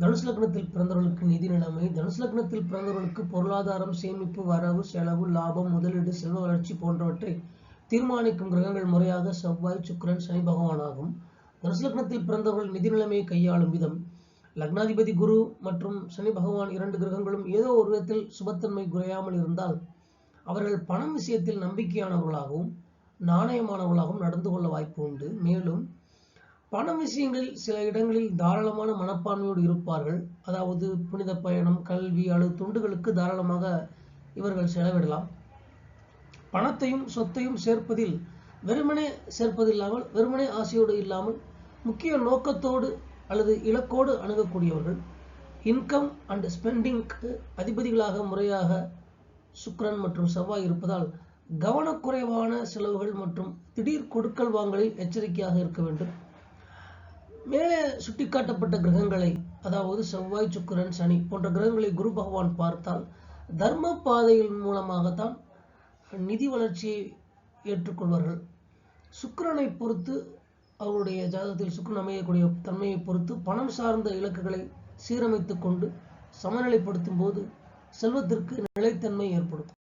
தனுசு லக்னத்தில் பிறந்தவர்களுக்கு நிதி நிலைமை தனுசு லக்னத்தில் பிறந்தவர்களுக்கு பொருளாதாரம் சேமிப்பு வரவு செலவு லாபம் முதலீடு செல்வ வளர்ச்சி போன்றவற்றை தீர்மானிக்கும் கிரகங்கள் முறையாக செவ்வாய் சுக்கிரன் சனி பகவானாகும். தனுசு லக்னத்தில் பிறந்தவர்கள் நிதி நிலைமையை கையாளும் விதம் லக்னாதிபதி குரு மற்றும் சனி பகவான் இரண்டு கிரகங்களும் ஏதோ ஒரு விதத்தில் சுபத்தன்மை குறையாமல் இருந்தால் அவர்கள் பணம் விஷயத்தில் நம்பிக்கையானவர்களாகவும் நாணயமானவர்களாகவும் நடந்து கொள்ள வாய்ப்பு உண்டு. மேலும் பண விஷயங்களில் சில இடங்களில் தாராளமான மனப்பான்மையோடு இருப்பார்கள். அதாவது புனித பயணம் கல்வி அல்லது துண்டுகளுக்கு தாராளமாக இவர்கள் செலவிடலாம். பணத்தையும் சொத்தையும் சேர்ப்பதில் வெறுமனே சேர்ப்பதில்லாமல் வெறுமனே ஆசையோடு இல்லாமல் முக்கிய நோக்கத்தோடு அல்லது இலக்கோடு அணுகக்கூடியவர்கள். இன்கம் அண்ட் ஸ்பெண்டிங்க்கு அதிபதிகளாக முறையாக சுக்ரன் மற்றும் செவ்வாய் இருப்பதால் கவனக்குறைவான செலவுகள் மற்றும் திடீர் கொடுக்கல் வாங்கலில் எச்சரிக்கையாக இருக்க வேண்டும். மேலே சுட்டிக்காட்டப்பட்ட கிரகங்களை அதாவது செவ்வாய் சுக்கிரன் சனி போன்ற கிரகங்களை குரு பகவான் பார்த்தால் தர்ம பாதையின் மூலமாகத்தான் நிதி வளர்ச்சியை ஏற்றுக்கொள்வார்கள். சுக்கிரனை பொறுத்து அவருடைய ஜாதகத்தில் சுக்கிரன் அமையக்கூடிய தன்மையை பொறுத்து பணம் சார்ந்த இலக்குகளை சீரமைத்து கொண்டு சமநிலைப்படுத்தும் போது செல்வத்திற்கு நிலைத்தன்மை ஏற்படும்